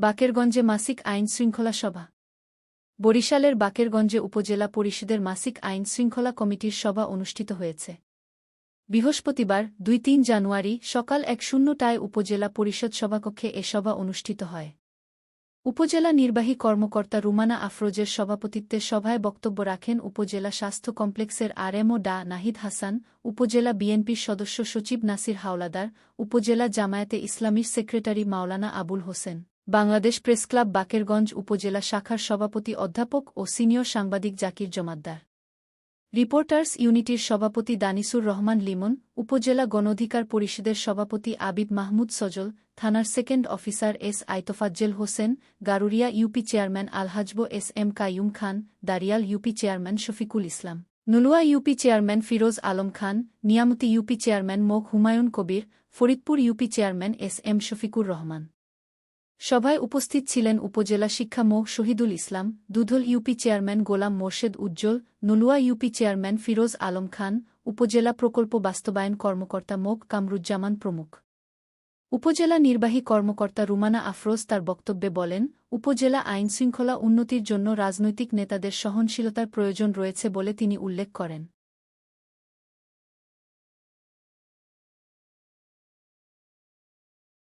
বাকেরগঞ্জে মাসিক আইন শৃঙ্খলা সভা। বরিশালের বাকেরগঞ্জে উপজেলা পরিষদের মাসিক আইন শৃঙ্খলা কমিটির সভা অনুষ্ঠিত হয়েছে। বৃহস্পতিবার, দুই তিন জানুয়ারি, সকাল এক শূন্যটায় উপজেলা পরিষদ সভাকক্ষে এ সভা অনুষ্ঠিত হয়। উপজেলা নির্বাহী কর্মকর্তা রুমানা আফরোজের সভাপতিত্বে সভায় বক্তব্য রাখেন উপজেলা স্বাস্থ্য কমপ্লেক্সের আরএমও ডা নাহিদ হাসান, উপজেলা বিএনপির সদস্য সচিব নাসির হাওলাদার, উপজেলা জামায়াতে ইসলামীর secretary Maulana Abul Hossain. Bangladesh press club Bakerganj উপজেলা শাখার সভাপতি অধ্যাপক ও সিনিয়র সাংবাদিক জাকির জমাদ্দার। রিপোর্টার্স ইউনিটির সভাপতি দানিসুর রহমান লিমন, উপজেলা গণঅধিকার পরিষদের সভাপতি আবিদ মাহমুদ সজল, থানার সেকেন্ড অফিসার এস আইতফাজ্জেল Hossain, Garuria UP chairman আলহাজব S M Kaiyum Khan, Darial UP chairman Shafiqul Islam, Nulua UP chairman Firoz Alam Khan, Niamati UP chairman মোক Humayun Kabir, Faridpur UP chairman S M Shafiqur Rahman. সভায় উপস্থিত ছিলেন উপজেলা শিক্ষা মোহ Shahidul Islam, Dudhal UP chairman Golam Morshed Ujjal, Nulua UP chairman Firoz Alam Khan, উপজেলা প্রকল্প বাস্তবায়ন কর্মকর্তা মোক কামরুজ্জামান প্রমুখ। উপজেলা নির্বাহী কর্মকর্তা রুমানা আফরোজ তার বক্তব্যে বলেন, উপজেলা আইনশৃঙ্খলা উন্নতির জন্য রাজনৈতিক নেতাদের সহনশীলতার প্রয়োজন রয়েছে বলে তিনি উল্লেখ করেন।